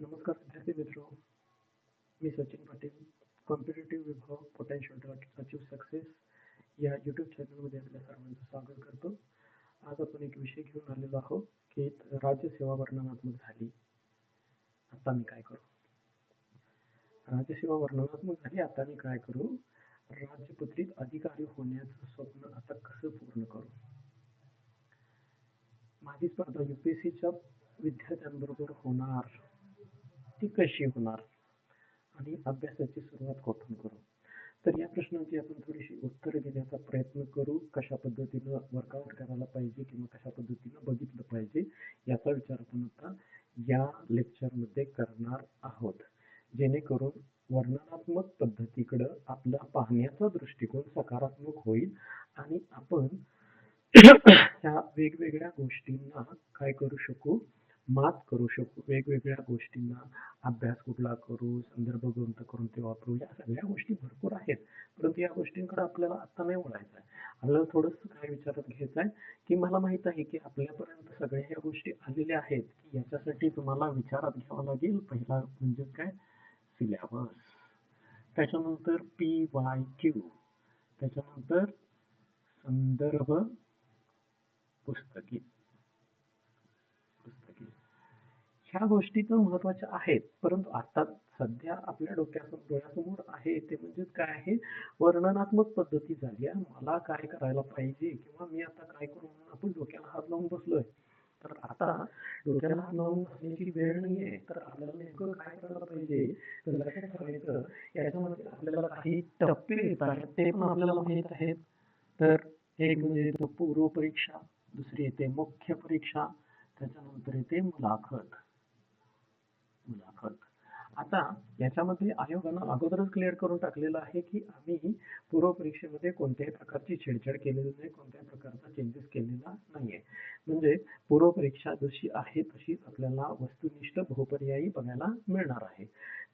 नमस्कार विद्यार्थी मित्र. मी सचिन पाटील कॉम्पिटेटिव्ह विभाग पोटेन्शियल डॉट अचीव सक्सेस या यूट्यूब चॅनलमध्ये आपल्या सर्वांचं स्वागत करतो. आज आपण एक विषय घेऊन आलेलो आहोत की राज्यसेवा वर्णनात्मक झाली. आता मी काय करू? राज्यसेवा वर्णनात्मक झाली आता मी काय करू? राज्यपत्रित अधिकारी होण्याचं स्वप्न आता कसं पूर्ण करू? माझी स्पर्धा युपीएससीच्या विद्यार्थ्यांबरोबर होणार. ती कशी होणार? आणि अभ्यासाची सुरुवात कुठून करू? तर या प्रश्नांची आपण थोडीशी उत्तरं देण्याचा प्रयत्न करू. कशा पद्धतीनं वर्कआउट करायला पाहिजे किंवा कशा पद्धतीनं बघितलं पाहिजे याचा विचार आपण आता या लेक्चरमध्ये करणार आहोत. जेणेकरून वर्णनात्मक पद्धतीकडं आपला पाहण्याचा दृष्टिकोन सकारात्मक होईल आणि आपण ह्या वेगवेगळ्या गोष्टींना काय करू शकू? मात करू शकू वेगवेगळ्या गोष्टींना अभ्यास कुठला करू संदर्भ ग्रंथ करून ते वापरू या सगळ्या गोष्टी भरपूर आहेत. परंतु या गोष्टींकडे आपल्याला आता नाही वळायचं आहे आपल्याला थोडंसं काय विचारात घ्यायचं आहे की मला माहीत आहे की आपल्यापर्यंत सगळ्या ह्या गोष्टी आलेल्या आहेत की याच्यासाठी तुम्हाला विचारात घ्यावं लागेल. पहिला म्हणजे काय? सिलेबस त्याच्यानंतर पी वाय क्यू त्याच्यानंतर संदर्भ पुस्तके पुस्तकी. ह्या गोष्टी तर महत्त्वाच्या आहेत. परंतु आता सध्या आपल्या डोक्यासमोर डोळ्यासमोर आहे ते म्हणजे काय आहे? वर्णनात्मक पद्धती झाली आहे. मला काय करायला पाहिजे किंवा मी आता काय करू? म्हणून आपण डोक्याला हात लावून बसलोय. तर आता डोक्याला हात लावून बसण्याची वेळ नाहीये. तर आपल्याला नेमकं काय करायला पाहिजे? तर लक्षात ठेवायचं याच्यामध्ये आपल्याला काही टप्पे येत आहेत. ते पण आपल्याला माहीत आहेत. तर एक म्हणजे पूर्व परीक्षा दुसरी येते मुख्य परीक्षा त्याच्यानंतर येते मुलाखत. मुलाखत. आता याच्यामध्ये आयोगानं अगोदरच क्लिअर करून टाकलेलं आहे की आम्ही पूर्व परीक्षेमध्ये कोणत्याही प्रकारची छेडछाड केलेली नाही कोणत्याही प्रकारचा चेंजेस केलेला नाहीये. म्हणजे पूर्व परीक्षा जशी आहे तशीच आपल्याला वस्तुनिष्ठ बहुपर्यायी बघायला मिळणार आहे.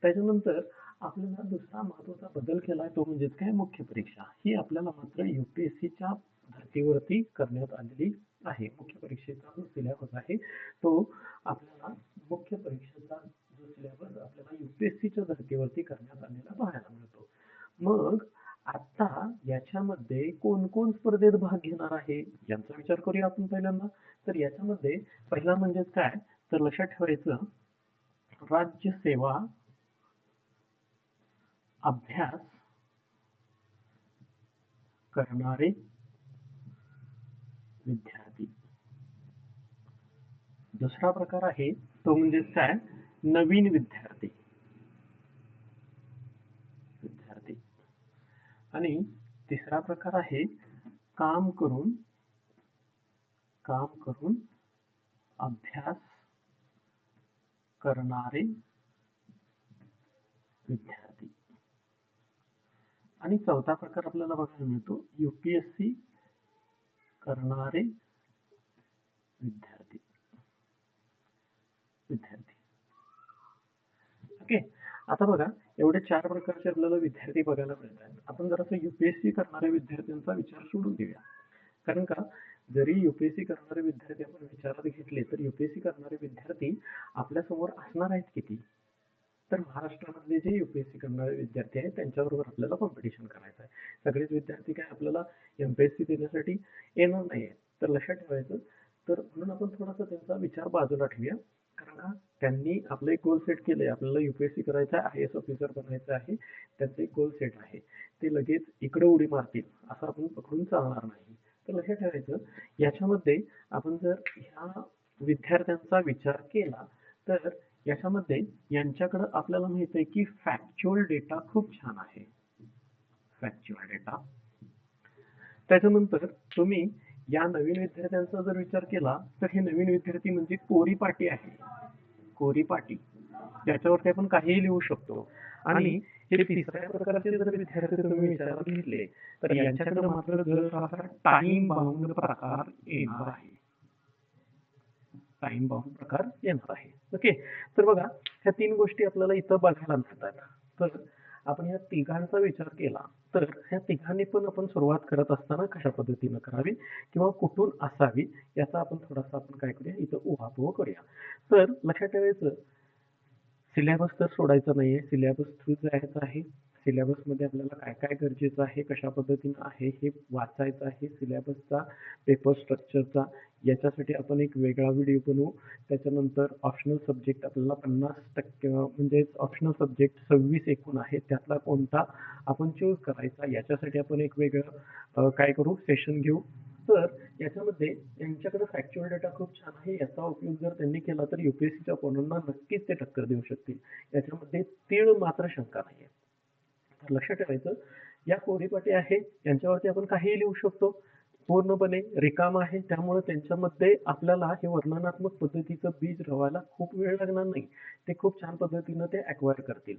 त्याच्यानंतर आपल्याला दुसरा महत्त्वाचा बदल केला तो म्हणजे काय? मुख्य परीक्षा. ही आपल्याला मात्र युपीएससीच्या धर्तीवरती करण्यात आलेली आहे. मुख्य परीक्षेचा जो सिलेबस आहे तो आपल्याला मुख्य परीक्षेचा सिलेबस आपल्याला युपीएससीच्या धर्तीवरती करण्यात आलेला पाहायला मिळतो. मग आता याच्यामध्ये कोण कोण स्पर्धेत भाग घेणार आहे यांचा विचार करूया आपण पहिल्यांदा. तर याच्यामध्ये पहिला म्हणजे काय? तर लक्षात ठेवायचं राज्य सेवा अभ्यास करणारे विद्यार्थी. दुसरा प्रकार आहे तो म्हणजे काय? नवीन विद्यार्थी. विद्यार्थी. आणि तिसरा प्रकार आहे काम करून काम करून अभ्यास करणारे विद्यार्थी. आणि चौथा प्रकार आपल्याला बघायला मिळतो युपीएससी करणारे विद्यार्थी. विद्यार्थी. ओके आता बघा एवढे चार प्रकारचे आपल्याला विद्यार्थी बघायला मिळतात. आपण जरासं युपीएससी करणाऱ्या विद्यार्थ्यांचा विचार सोडून देऊया. कारण का? जरी युपीएससी करणारे विद्यार्थी आपण विचारात घेतले तर युपीएससी करणारे विद्यार्थी आपल्यासमोर असणार आहेत किती? तर महाराष्ट्रामधले जे युपीएससी करणारे विद्यार्थी आहेत त्यांच्याबरोबर आपल्याला कॉम्पिटिशन करायचं आहे. सगळेच विद्यार्थी काय आपल्याला एमपीएससी देण्यासाठी येणार नाही तर लक्षात ठेवायचं तर म्हणून आपण थोडासा त्यांचा विचार बाजूला ठेवूया. कारण का? त्यांनी आपलं एक गोल सेट केलंय. आपल्याला युपीएससी करायचं आहे आय एस ऑफिसर बनायचं आहे त्यांचं एक गोल सेट आहे. ते लगेच इकडे उडी मारतील असं आपण पकडून चालणार नाही. तर लक्षात ठेवायचं याच्यामध्ये आपण जर ह्या विद्यार्थ्यांचा विचार केला तर याच्यामध्ये यांच्याकडे आपल्याला माहीत आहे की फॅक्च्युअल डेटा खूप छान आहे. फॅक्च्युअल डेटा त्याच्यानंतर तुम्ही या नवीन विद्यार्थ्यांचा जर विचार केला तर हे नवीन विद्यार्थी म्हणजे कोरी पाटी आहे. कोरी पाटी. ज्याच्यावरती आपण काहीही लिहू शकतो. आणि हे तिसऱ्या प्रकारचे जर विद्यार्थी तुम्ही विचारात घेतले तर यांच्याकडे मात्र जर टाइम बाउंड प्रकार येणार आहे. टाइम बाउंड प्रकार येणार आहे. ओके तर बघा ह्या तीन गोष्टी आपल्याला इथं बघायला मिळतात. तर आपण या तिघांचा विचार केला. तर ह्या तिघांनी पण आपण सुरुवात करत असताना कशा पद्धतीनं करावी किंवा कुठून असावी याचा आपण थोडासा आपण काय करूया? इथं उहापोह करूया. तर लक्षात ठेवायचं सिलेबस तर सोडायचा नाहीये. सिलेबस थ्रू जायचं आहे. सिलेबसमध्ये आपल्याला काय काय गरजेचं आहे कशा पद्धतीनं आहे हे वाचायचं आहे. सिलेबसचा पेपर स्ट्रक्चरचा याच्यासाठी आपण एक वेगळा व्हिडिओ बनवू. त्याच्यानंतर ऑप्शनल सब्जेक्ट आपल्याला पन्नास टक्के म्हणजे ऑप्शनल सब्जेक्ट सव्वीस एकूण आहे. त्यातला कोणता आपण चूज करायचा याच्यासाठी आपण एक वेगळं काय करू सेशन घेऊ. तर याच्यामध्ये यांच्याकडे फॅक्च्युअल डेटा खूप छान आहे. याचा उपयोग जर त्यांनी केला तर युपीएससीच्या पोरांना नक्कीच ते टक्कर देऊ शकतील. याच्यामध्ये तीळ मात्र शंका नाही आहे तर लक्षात ठेवायचं. या कोरीपाटी आहे यांच्यावरती आपण काहीही लिहू शकतो. पूर्णपणे रिकाम आहे त्यामुळे त्यांच्यामध्ये आपल्याला हे वर्णनात्मक पद्धतीचं बीज रवायला खूप वेळ लागणार नाही. ते खूप छान पद्धतीनं ते अक्वायर करतील.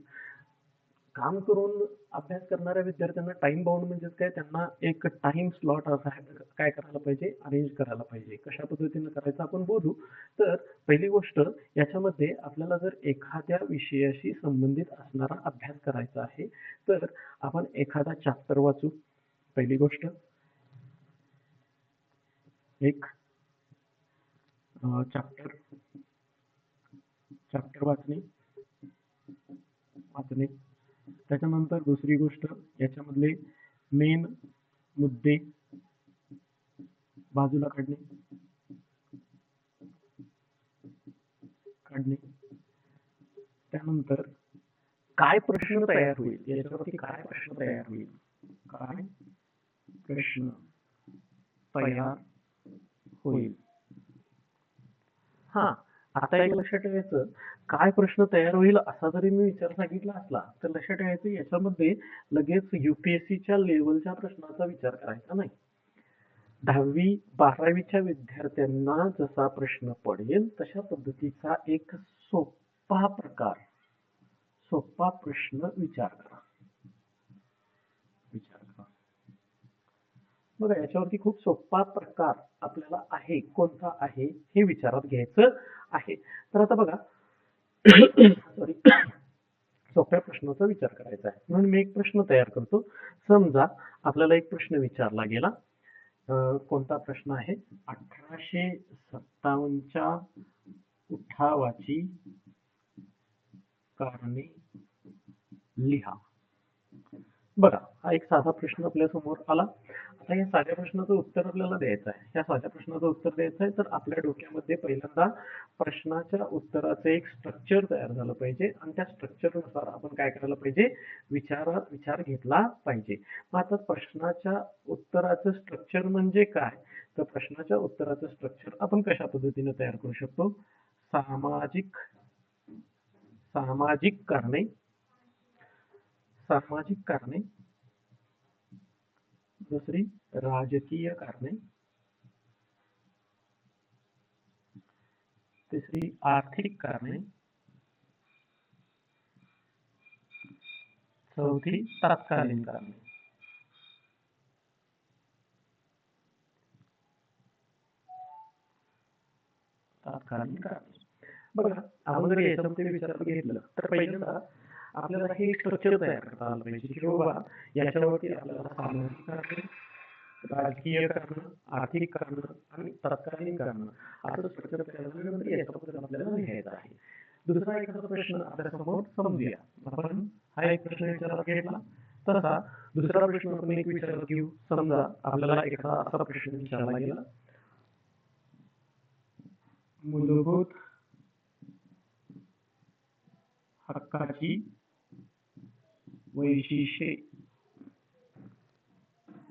काम करून अभ्यास करणाऱ्या विद्यार्थ्यांना टाइम बाउंड म्हणजेच काय? त्यांना एक टाइम स्लॉट असा काय करायला पाहिजे? अरेंज करायला पाहिजे. कशा पद्धतीनं करायचं आपण बोलू? तर पहिली गोष्ट याच्यामध्ये आपल्याला जर एखाद्या विषयाशी संबंधित असणारा अभ्यास करायचा आहे तर आपण एखादा चॅप्टर वाचू. पहिली गोष्ट. एक चॅप्टर चॅप्टर वाचणे. वाचणे. त्याच्यानंतर दुसरी गोष्ट याच्यामधले मेन मुद्दे बाजूला काढणे. काढणे. त्यानंतर काय प्रश्न तयार होईल? याच्यावरती काय प्रश्न तयार होईल? काय प्रश्न तयार होईल? हा. आता एक लक्षात ठेवायचं काय प्रश्न तयार होईल असा जरी मी विचार सांगितला असला तर लक्षात ठेवायचं याच्यामध्ये लगेच युपीएससीच्या लेवलच्या प्रश्नाचा विचार करायचा नाही. दहावी बारावीच्या विद्यार्थ्यांना जसा प्रश्न पडेल तशा पद्धतीचा एक सोपा प्रकार सोपा प्रश्न विचार करा. विचार करा. बघा याच्यावरती खूप सोपा प्रकार आपल्याला आहे कोणता आहे हे विचारात घ्यायचं आहे. तर आता बघा सॉरी सोप्या प्रश्नाचा विचार करायचा आहे. म्हणून मी एक प्रश्न तयार करतो. समजा आपल्याला एक प्रश्न विचारला गेला. कोणता प्रश्न आहे? अठराशे सत्तावन्नच्या उठावाची कारणे लिहा. बघा हा एक साधा प्रश्न आपल्यासमोर आला. आता या साध्या प्रश्नाचं उत्तर आपल्याला द्यायचं आहे. या साध्या प्रश्नाचं उत्तर द्यायचं आहे. तर आपल्या डोक्यामध्ये पहिल्यांदा प्रश्नाच्या उत्तराचं एक स्ट्रक्चर तयार झालं पाहिजे. आणि त्या स्ट्रक्चरनुसार आपण काय करायला पाहिजे? विचार विचार घेतला पाहिजे. मग आता प्रश्नाच्या उत्तराचं स्ट्रक्चर म्हणजे काय? तर प्रश्नाच्या उत्तराचं स्ट्रक्चर आपण कशा पद्धतीने तयार करू शकतो? सामाजिक सामाजिक कारणे. सामाजिक कारणे. दुसरी राजकीय कारणे. तिसरी आर्थिक कारणे चौथी तत्कालीन कारणे तत्कालीन कारणे बघा, आपण याच्यामध्ये विचारात घेतलं, तर पहिल्यांदा आपल्याला हे स्ट्रक्चर तयार करता आलं पाहिजे की बाबा याच्यावरती आपल्याला कारणे राजकीय करणं आर्थिक करणं आणि तत्कालीन करणं. असं स्ट्रक्चर तयार याच्याबद्दल आपल्याला लिहायचं आहे. दुसरा एखादा प्रश्न आपल्यासमोर समजूया. आपण हा एक प्रश्न विचारात घेतला. तसा दुसरा प्रश्न आपण एक विचारात घेऊ. समजा आपल्याला एखादा असा प्रश्न विचारला गेला. मूलभूत हक्काची वैशिष्ट्ये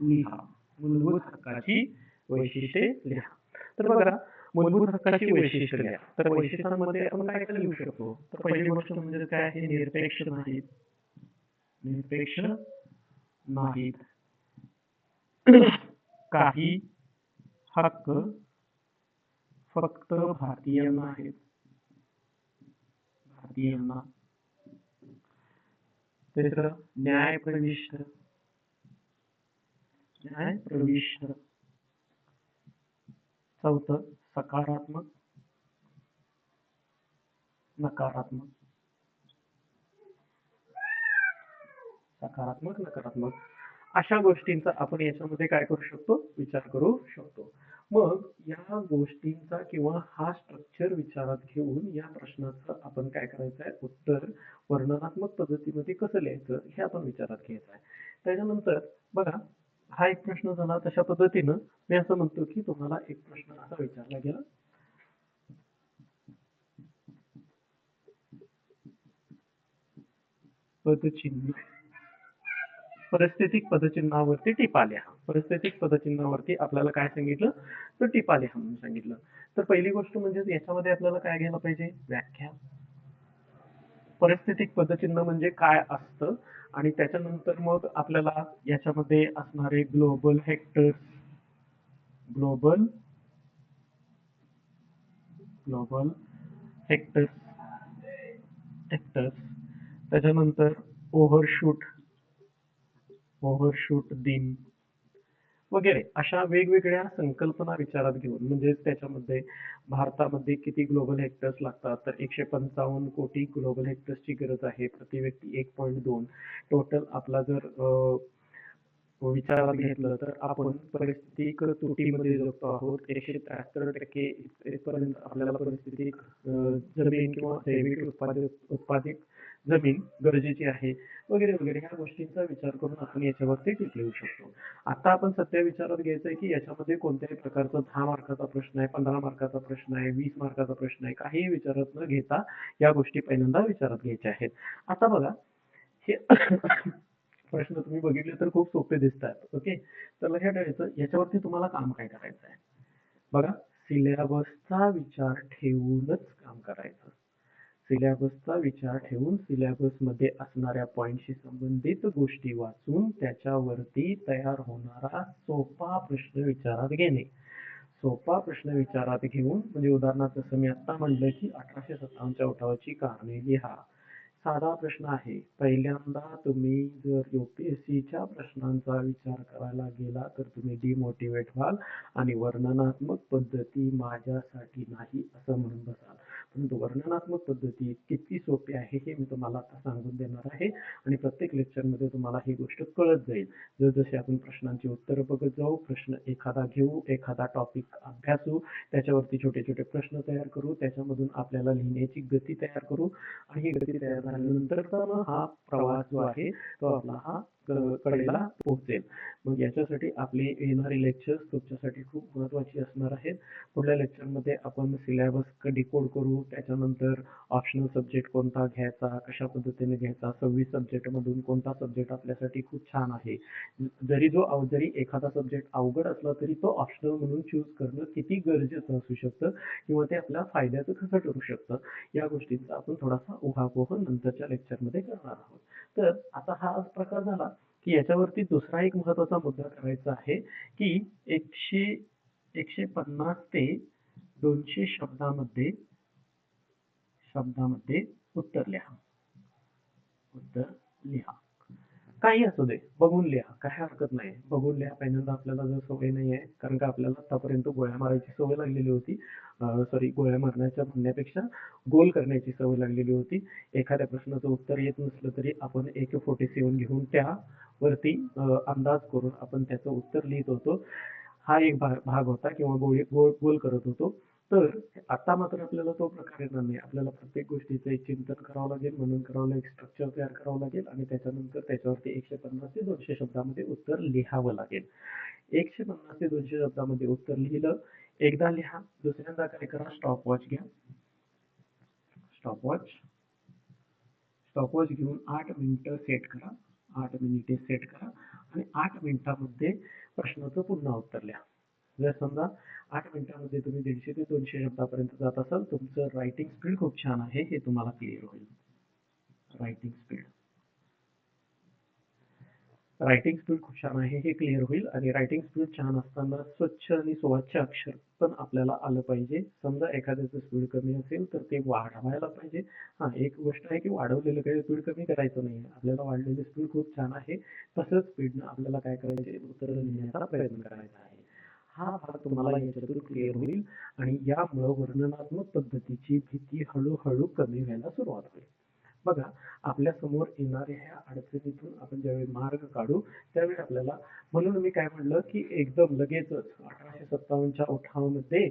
लिहा मूलभूत हक्काची वैशिष्ट्ये लिहा. तर बघा मूलभूत हक्काची वैशिष्ट्ये लिहा. तर वैशिष्ट्यांमध्ये आपण काय काय लिहू शकतो? तर पहिली गोष्ट म्हणजे काय आहे? निरपेक्ष नाहीत. निरपेक्ष नाहीत. काही हक्क फक्त भारतीयांना आहेत. भारतीयांना. तिसरं न्याय प्रविष्ट न्याय प्रविष्ट? चौथ सकारात्मक. नकारात्मक. सकारात्मक नकारात्मक. अशा गोष्टींचा आपण याच्यामध्ये काय करू शकतो? विचार करू शकतो. मग या गोष्टींचा किंवा हा स्ट्रक्चर विचारात घेऊन या प्रश्नाचं आपण काय करायचं आहे उत्तर वर्णनात्मक पद्धतीमध्ये कसं लिहायचं हे आपण विचारात घ्यायचं आहे त्याच्यानंतर बघा हा एक प्रश्न झाला तशा पद्धतीनं. मी असं म्हणतो की तुम्हाला एक प्रश्न असा विचारला गेला. पदचिन्ह. परिस्थितिक पदचिन्हावरती टिपा लिहा परिस्थितिक पदचिन्हावरती आपल्याला काय सांगितलं? तर टिपा लिहा म्हणून सांगितलं. तर पहिली गोष्ट म्हणजे याच्यामध्ये आपल्याला काय घ्यायला पाहिजे? व्याख्या. परिस्थितिक पदचिन्ह म्हणजे काय असतं? आणि त्याच्यानंतर मग आपल्याला याच्यामध्ये असणारे global hectares global global hectares hectares त्याच्यानंतर ओव्हरशूट ओव्हरशूट दिन. वगैरे अशा वेगवेगळ्या संकल्पना विचारात घेऊन म्हणजेच त्याच्यामध्ये भारतामध्ये किती ग्लोबल हेक्टर्स लागतात तर एकशे पंचावन्न कोटी ग्लोबल हेक्टर्सची गरज आहे. प्रति व्यक्ती एक पॉईंट दोन. टोटल आपला जर विचारात घेतलं तर आपण परिस्थितीक तुटीमध्ये जगतो आहोत. एकशे त्र्याहत्तर टक्के आपल्याला परिस्थितीक जमीन किंवा जैविक उत्पादित उत्पादित जमीन गरजेची आहे वगैरे वगैरे ह्या गोष्टींचा विचार करून आपण याच्यावरती टिक लिहू शकतो. आता आपण सध्या विचारात घ्यायचं आहे की याच्यामध्ये कोणत्याही प्रकारचा दहा मार्काचा प्रश्न आहे पंधरा मार्काचा प्रश्न आहे वीस मार्काचा प्रश्न आहे काहीही विचारात न घेता या गोष्टी पहिल्यांदा विचारात घ्यायच्या आहेत. आता बघा हे प्रश्न तुम्ही बघितले तर खूप सोपे दिसतात ओके? तर लक्षात ठेवायचं याच्यावरती तुम्हाला काम काय करायचं आहे बघा सिलेबसचा विचार ठेवूनच काम करायचं. सिलॅबसचा विचार ठेवून सिलॅबसमध्ये असणाऱ्या पॉईंटशी संबंधित गोष्टी वाचून त्याच्यावरती तयार होणारा सोपा प्रश्न विचारात घेणे. सोपा प्रश्न विचारात घेऊन म्हणजे उदाहरणार्थ जसं मी आता म्हणलं की अठराशे सत्तावन्नच्या उठावाची कारणे लिहा. साधा प्रश्न आहे. पहिल्यांदा तुम्ही जर युपीएससीच्या प्रश्नांचा विचार करायला गेला तर तुम्ही डिमोटिवेट व्हाल आणि वर्णनात्मक पद्धती माझ्यासाठी नाही असं म्हणून बसाल. परंतु वर्णनात्मक पद्धती किती सोपी आहे हे मी तुम्हाला आता सांगून देणार आहे आणि प्रत्येक लेक्चरमध्ये तुम्हाला ही गोष्ट कळत जाईल. जसजसे आपण प्रश्नांची उत्तरं बघत जाऊ प्रश्न एखादा घेऊ एखादा टॉपिक अभ्यासू त्याच्यावरती छोटे छोटे प्रश्न तयार करू त्याच्यामधून आपल्याला लिहिण्याची गती तयार करू आणि ही गती तयार झाल्यानंतर मग हा प्रवास जो आहे तो आपला हा कडेला पोहोचेल. मग याच्यासाठी आपली येणारी लेक्चर्स तुमच्यासाठी खूप महत्वाची असणार आहेत. पुढल्या लेक्चरमध्ये आपण सिलेबस डिकोड करू त्याच्यानंतर ऑप्शनल सब्जेक्ट कोणता घ्यायचा कशा पद्धतीने घ्यायचा सव्वीस सब्जेक्ट मधून कोणता सब्जेक्ट आपल्यासाठी खूप छान आहे. जरी जो जरी एखादा सब्जेक्ट अवघड असला तरी तो ऑप्शनल म्हणून चूज करणं किती गरजेचं असू शकतं किंवा ते आपल्या फायद्याचं कसं ठरू शकतं या गोष्टींचा आपण थोडासा उहापोह नंतरच्या लेक्चरमध्ये करणार आहोत. तर आता हा प्रकार झाला. की याच्यावरती दुसरा एक महत्त्वाचा मुद्दा करायचा आहे की एकशे एकशे पन्नास ते दोनशे शब्दामध्ये शब्दामध्ये उत्तर लिहा. उत्तर लिहा. काही असू दे बघून लिहा काही हरकत नाही. बघून लिहा पहिल्यांदा आपल्याला जर सवय नाही आहे कारण का आपल्याला आतापर्यंत गोळ्या मारायची सवय लागलेली होती. सॉरी गोळ्या मारण्याच्या म्हणण्यापेक्षा गोल करण्याची सवय लागलेली होती. एखाद्या प्रश्नाचं उत्तर येत नसलं तरी आपण एक फोर्टी सेवन घेऊन त्यावरती अंदाज करून आपण त्याचं उत्तर लिहित होतो. हा एक भाग भाग होता किंवा गोळी गोल गोल करत होतो. तर आता मात्र आपल्याला तो प्रकार येणार नाही. आपल्याला प्रत्येक गोष्टीचं एक चिंतन करावं लागेल म्हणून करावं लागेल स्ट्रक्चर तयार करावं लागेल आणि त्याच्यानंतर त्याच्यावरती एकशे पन्नास ते दोनशे शब्दामध्ये उत्तर लिहावं लागेल. एकशे पन्नास ते दोनशे शब्दामध्ये उत्तर लिहिलं. एकदा लिहा दुसऱ्यांदा काय करा स्टॉप वॉच घ्या. स्टॉपवॉच स्टॉपवॉच घेऊन आठ मिनिटं सेट करा. आठ मिनिटे सेट करा आणि आठ मिनिटामध्ये प्रश्नाचं पुन्हा उत्तर लिहा. जर समजा आठ मिनिटांमध्ये तुम्ही दीडशे ते दोनशे शब्दापर्यंत जात असाल तुमचं रायटिंग स्पीड खूप छान आहे हे तुम्हाला क्लिअर होईल. रायटिंग स्पीड रायटिंग स्पीड खूप छान आहे हे क्लिअर होईल. आणि रायटिंग स्पीड छान असताना स्वच्छ आणि सुवाच्य अक्षर पण आपल्याला आलं पाहिजे. समजा एखाद्याचं स्पीड कमी असेल तर ते वाढवायला पाहिजे. हा एक गोष्ट आहे की वाढवलेलं काही स्पीड कमी करायचं नाही. आपल्याला वाढलेली स्पीड खूप छान आहे. तसंच स्पीडनं आपल्याला काय करायचे उत्तर लिहिण्याचा प्रयत्न करायचा आहे. हा भाग तुम्हाला याच्यातून क्लिअर होईल आणि यामुळं वर्णनात्मक पद्धतीची भीती हळूहळू कमी व्हायला सुरुवात होईल. बघा आपल्यासमोर येणाऱ्या ह्या अडचणीतून आपण ज्यावेळी मार्ग काढू त्यावेळी आपल्याला म्हणून मी काय म्हणलं की एकदम लगेचच अठराशे सत्तावन्नच्या उठावामध्ये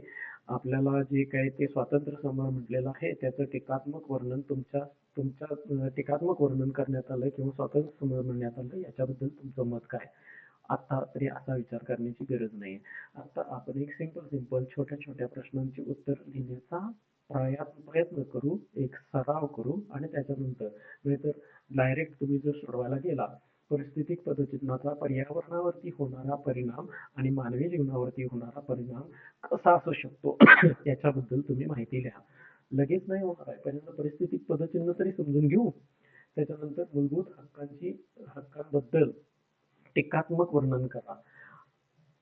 आपल्याला जे काही ते स्वातंत्र्य समर म्हटलेलं आहे त्याचं टीकात्मक वर्णन तुमच्या तुमच्या टीकात्मक वर्णन करण्यात आलं किंवा स्वातंत्र्य समर म्हणण्यात आलं याच्याबद्दल तुमचं मत काय? आता तरी असा विचार करण्याची गरज नाही आता आपण एक सिंपल सिंपल छोट्या छोट्या प्रश्नांची उत्तर लिहिण्याचा प्रयत्न प्रयत्न करू एक सराव करू आणि त्याच्यानंतर. नाहीतर डायरेक्ट तुम्ही जर सोडवायला गेला परिस्थितिक पदचिन्हाचा पर्यावरणावरती होणारा परिणाम आणि मानवी जीवनावरती होणारा परिणाम कसा असू शकतो याच्याबद्दल तुम्ही माहिती लिहा. लगेच नाही होणार आहे. पहिल्यांदा परिस्थितिक पदचिन्ह तरी समजून घेऊ. त्याच्यानंतर मूलभूत हक्कांची हक्कांबद्दल टीकात्मक वर्णन करा.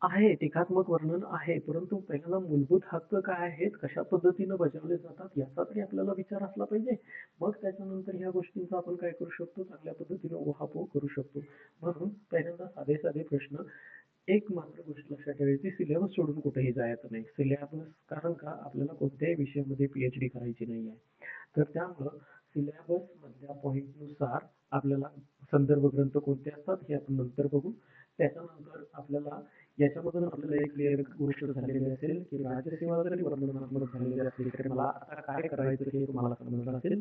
आहे टीकात्मक वर्णन आहे परंतु पहिल्यांदा मूलभूत हक्क काय आहेत? कशा पद्धतीनं बजावले जातात? याचा तरी आपल्याला विचार असला पाहिजे. मग त्याच्यानंतर ह्या गोष्टींचा आपण काय करू शकतो? चांगल्या पद्धतीनं उहापोह करू शकतो. म्हणून पहिल्यांदा साधे साधे प्रश्न. एक मात्र गोष्ट लक्षात ठेवायची सिलेबस सोडून कुठेही जायचं नाही. सिलेबस कारण का? आपल्याला कोणत्याही विषयामध्ये पीएचडी करायची नाही आहे तर त्यामुळं सिलेबस मधल्या पॉईंटनुसार आपल्याला संदर्भ ग्रंथ कोणते असतात हे आपण नंतर बघू. त्याच्यानंतर आपल्याला याच्यामधून आपल्याला एक क्लिअर गोष्ट झालेली असेल की राजसेवा जरी वर्णनात्मक झालेली असेल तरी मला आता काय करायचं हे तुम्हाला समजलं असेल.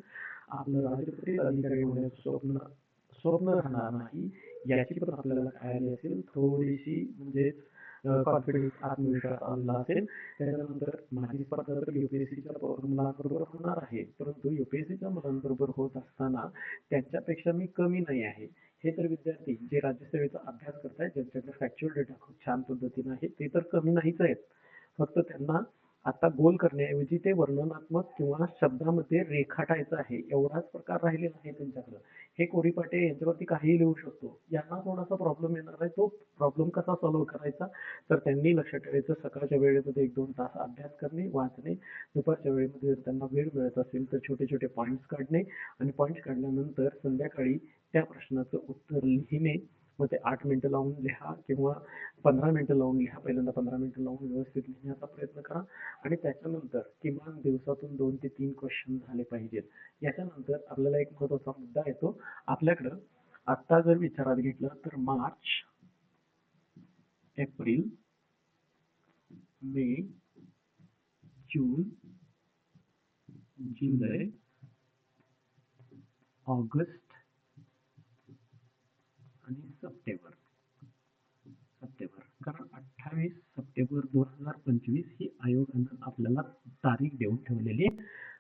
आपलं राजपत्रित अधिकारी होण्याचं स्वप्न स्वप्न राहणार नाही. याची पण आपल्याला काय आली असेल. थोडीशी म्हणजे कॉन्फिडन्स आत्मविश्वास आलेला असेल त्याच्यानंतर माझी स्पर्धा तर युपीएससीच्या मुलांबरोबर होणार आहे परंतु युपीएससीच्या मुलांबरोबर होत असताना त्यांच्यापेक्षा मी कमी नाही आहे. हे तर विद्यार्थी जे राज्यसेवेचा अभ्यास करतायत ज्यांच्याकडे फॅक्च्युअल डेटा खूप छान पद्धतीने आहे ते तर कमी नाहीच आहेत. फक्त त्यांना आता गोल करण्याऐवजी ते वर्णनात्मक किंवा शब्दामध्ये रेखाटायचं आहे एवढाच प्रकार राहिलेला आहे त्यांच्याकडे. हे कोरीपाटे यांच्यावरती काहीही लिहू शकतो. यांना थोडासा प्रॉब्लेम येणार आहे तो प्रॉब्लेम कसा सॉल्व्ह करायचा? तर त्यांनी लक्षात ठेवायचं. सकाळच्या वेळेमध्ये एक दोन तास अभ्यास करणे वाचणे. दुपारच्या वेळेमध्ये जर त्यांना वेळ मिळत असेल तर छोटे छोटे पॉईंट्स काढणे. आणि पॉईंट्स काढल्यानंतर संध्याकाळी त्या प्रश्नाचं उत्तर लिहिणे. मग ते आठ मिनिटं लावून लिहा किंवा पंधरा मिनिटं लावून लिहा. पहिल्यांदा पंधरा मिनिटं लावून व्यवस्थित लिहिण्याचा प्रयत्न करा. आणि त्याच्यानंतर किमान दिवसातून दोन ते तीन क्वेश्चन झाले पाहिजेत. याच्यानंतर आपल्याला एक महत्त्वाचा मुद्दा येतो. आपल्याकडं आत्ता जर विचारात घेतलं तर मार्च एप्रिल मे जून जुलै ऑगस्ट आणि सप्टेंबर. सप्टेंबर. कारण अठ्ठावीस सप्टेंबर दोन हजार पंचवीस ही आयोगानं आपल्याला तारीख देऊन ठेवलेली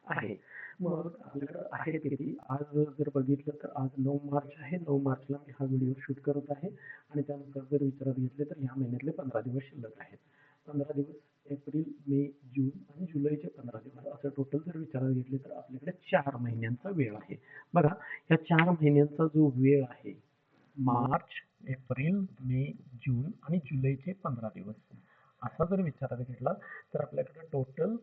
आहे. मग आपल्याकडे आहे किती आज जर बघितलं तर आज नऊ मार्च आहे. नऊ मार्चला मी हा व्हिडिओ शूट करत आहे. आणि त्यानंतर जर विचारात घेतले तर ह्या महिन्यातले पंधरा दिवस शिल्लक आहेत. पंधरा दिवस एप्रिल मे जून आणि जुलैचे पंधरा दिवस. असं टोटल जर विचारात घेतले तर आपल्याकडे चार महिन्यांचा वेळ आहे. बघा या चार महिन्यांचा जो वेळ आहे मार्च एप्रिल मे जून आणि जुलैचे पंधरा दिवस. असा जर विचारात घेतला तर आपल्याकडे टोटल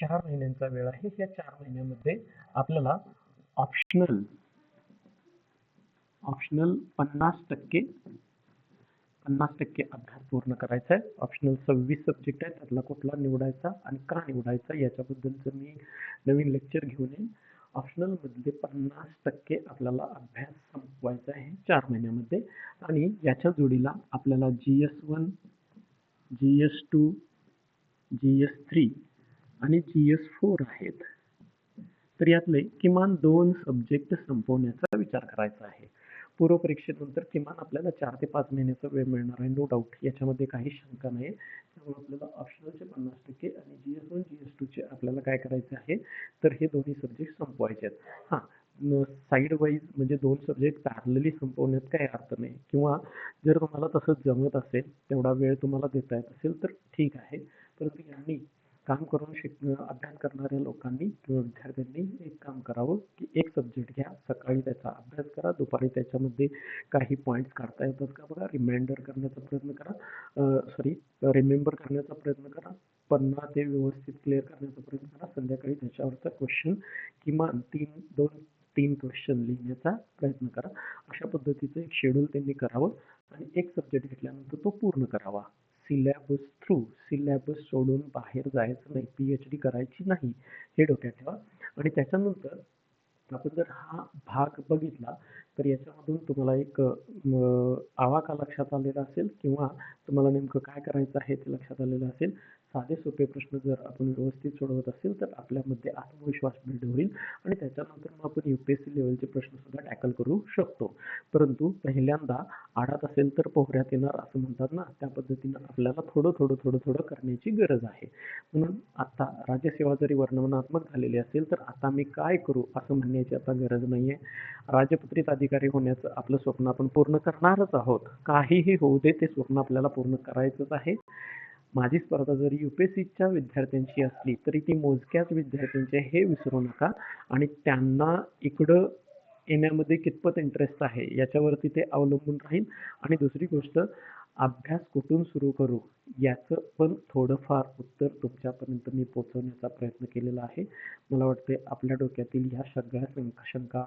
चार महिन्यांचा वेळ आहे. या चार महिन्यामध्ये आपल्याला ऑप्शनल ऑप्शनल पन्नास टक्के पन्नास टक्के अभ्यास पूर्ण करायचा आहे. ऑप्शनल सव्वीस सब्जेक्ट आहे. त्यातला कुठला निवडायचा आणि का निवडायचा याच्याबद्दलचं मी नवीन लेक्चर घेऊन येईन ऑप्शनल मधले पन्नास टक्के आपल्याला अभ्यास संपवायचा आहे चार महिन्यामध्ये. आणि याच्या जोडीला आपल्याला G S one G S two G S three आणि जी एस फोर आहेत. तर यातले किमान दोन सब्जेक्ट संपवण्याचा विचार करायचा आहे. पूर्वपरीक्षेनंतर किमान आपल्याला चार ते पाच महिन्याचा वेळ मिळणार आहे नो डाऊट याच्यामध्ये काही शंका नाही त्यामुळे आपल्याला ऑप्शनलचे पन्नास टक्के आणि G S one G S टूचे आपल्याला काय करायचं आहे? तर हे दोन्ही सब्जेक्ट संपवायचे आहेत हां साईड वाईज म्हणजे दोन सब्जेक्ट पॅरलली संपवण्यात काही अर्थ नाही. किंवा जर तुम्हाला तसं जमत असेल तेवढा वेळ तुम्हाला देता येत असेल तर ठीक आहे. परंतु यांनी काम करून शिक अभ्यास करणाऱ्या लोकांनी किंवा विद्यार्थ्यांनी एक काम करावं की एक सब्जेक्ट घ्या. सकाळी त्याचा अभ्यास करा दुपारी त्याच्यामध्ये काही पॉईंट्स काढता येतात का बघा? रिमाइंडर करण्याचा प्रयत्न करा. सॉरी रिमेंबर करण्याचा प्रयत्न करा. पन्ना ते व्यवस्थित क्लिअर करण्याचा प्रयत्न करा संध्याकाळी त्याच्यावरचा क्वेश्चन किमान तीन दोन तीन क्वेश्चन लिहिण्याचा प्रयत्न करा. अशा पद्धतीचं एक शेड्यूल त्यांनी करावं आणि एक सब्जेक्ट घेतल्यानंतर तो पूर्ण करावा. सिलॅबस थ्रू सिलॅबस सोडून बाहेर जायचं नाही. पी एच डी करायची नाही. हे डोक्यात ठेवा. आणि त्याच्यानंतर आपण जर हा भाग बघितला तर याच्यामधून तुम्हाला एक आवाका लक्षात आलेला असेल किंवा तुम्हाला नेमकं काय करायचं आहे ते लक्षात आलेलं असेल. साधे सोपे प्रश्न जर आपण व्यवस्थित सोडवत असेल तर आपल्यामध्ये आत्मविश्वास बिल्ड होईल आणि त्याच्यानंतर मग आपण यू पी एस सी लेवलचे प्रश्नसुद्धा टॅकल करू शकतो. परंतु पहिल्यांदा आडात असेल तर पोहऱ्यात येणार असं म्हणतात ना. त्या पद्धतीनं आपल्याला थोडं थोडं थोडं थोडं करण्याची गरज आहे. म्हणून आता राज्यसेवा जरी वर्णनात्मक झालेली असेल तर आता मी काय करू असं म्हणण्याची आता गरज नाही आहे राजपत्रित अधिकारी होण्याचं आपलं स्वप्न आपण पूर्ण करणारच आहोत. काहीही होऊ दे ते स्वप्न आपल्याला पूर्ण करायचंच आहे. माझी स्पर्धा जरी यू पी एस सीच्या विद्यार्थ्यांची असली तरी ती मोजक्याच विद्यार्थ्यांची हे विसरू नका. आणि त्यांना इकडं येण्यामध्ये कितपत इंटरेस्ट आहे याच्यावरती ते अवलंबून राहील. आणि दुसरी गोष्ट अभ्यास कुठून सुरू करू याचं पण थोडंफार उत्तर तुमच्यापर्यंत मी पोचवण्याचा प्रयत्न केलेला आहे. मला वाटते आपल्या डोक्यातील ह्या सगळ्या शंका शंका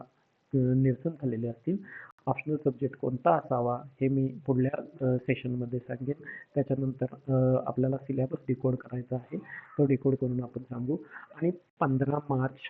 निरसन झालेले असतील. ऑप्शनल सब्जेक्ट कोणता असावा हे मी पुढल्या सेशनमध्ये सांगेन. त्याच्यानंतर आपल्याला सिलेबस डिकोड करायचा आहे. तो डिकोड करून आपण सांगू. आणि पंधरा मार्च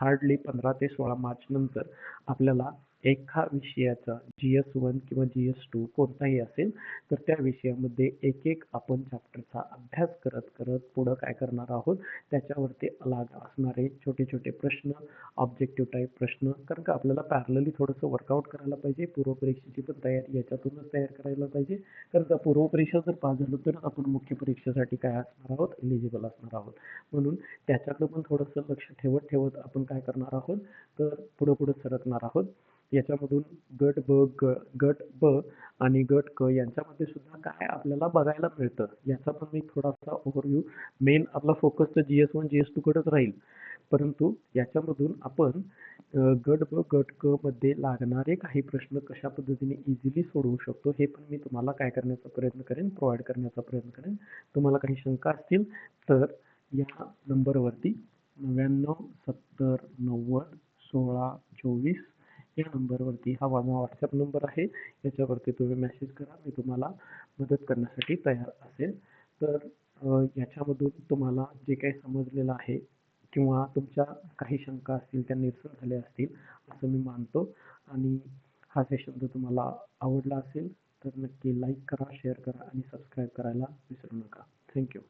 हार्डली पंधरा ते सोळा मार्च नंतर आपल्याला एका विषयाचा जी एस वन किंवा जी एस टू कोणताही असेल तर त्या विषयामध्ये एक एक आपण चॅप्टरचा अभ्यास करत करत पुढं काय करणार आहोत त्याच्यावरती लाग असणारे छोटे छोटे प्रश्न ऑब्जेक्टिव्ह टाईप प्रश्न कारण का आपल्याला पॅरलली थोडंसं वर्कआउट करायला पाहिजे पूर्वपरीक्षेची पण तयारी याच्यातूनच तयार करायला पाहिजे कारण का पूर्वपरीक्षा जर पास झालो तर आपण मुख्य परीक्षेसाठी काय असणार आहोत? एलिजिबल असणार आहोत. म्हणून त्याच्याकडं पण थोडंसं लक्ष ठेवत ठेवत आपण काय करणार आहोत? तर पुढं पुढं सरकणार आहोत. याच्यामधून गट ब ग गट ब आणि गट क यांच्यामध्ये सुद्धा काय आपल्याला बघायला मिळतं? याचा पण मी थोडासा ओव्हरव्ह्यू मेन आपला फोकस तर G S one G S टूकडेच राहील. परंतु याच्यामधून आपण गट ब गट क मध्ये लागणारे काही प्रश्न कशा पद्धतीने इझिली सोडवू शकतो हे पण मी तुम्हाला काय करण्याचा प्रयत्न करेन प्रोव्हाइड करण्याचा प्रयत्न करेन. तुम्हाला काही शंका असतील तर या नंबरवरती नव्याण्णव सत्तर नव्वद सोळा चोवीस या नंबरवरती हा माझा व्हॉट्सअप नंबर आहे. याच्यावरती तुम्ही मेसेज करा. मी तुम्हाला मदत करण्यासाठी तयार असेल. तर याच्यामधून तुम्हाला जे काही समजलेलं आहे किंवा तुमच्या काही शंका असतील त्या निरसन झाल्या असतील असं मी मानतो. आणि हा सेशन जर तुम्हाला आवडला असेल तर नक्की लाईक करा शेअर करा आणि सबस्क्राईब करायला विसरू नका. थँक्यू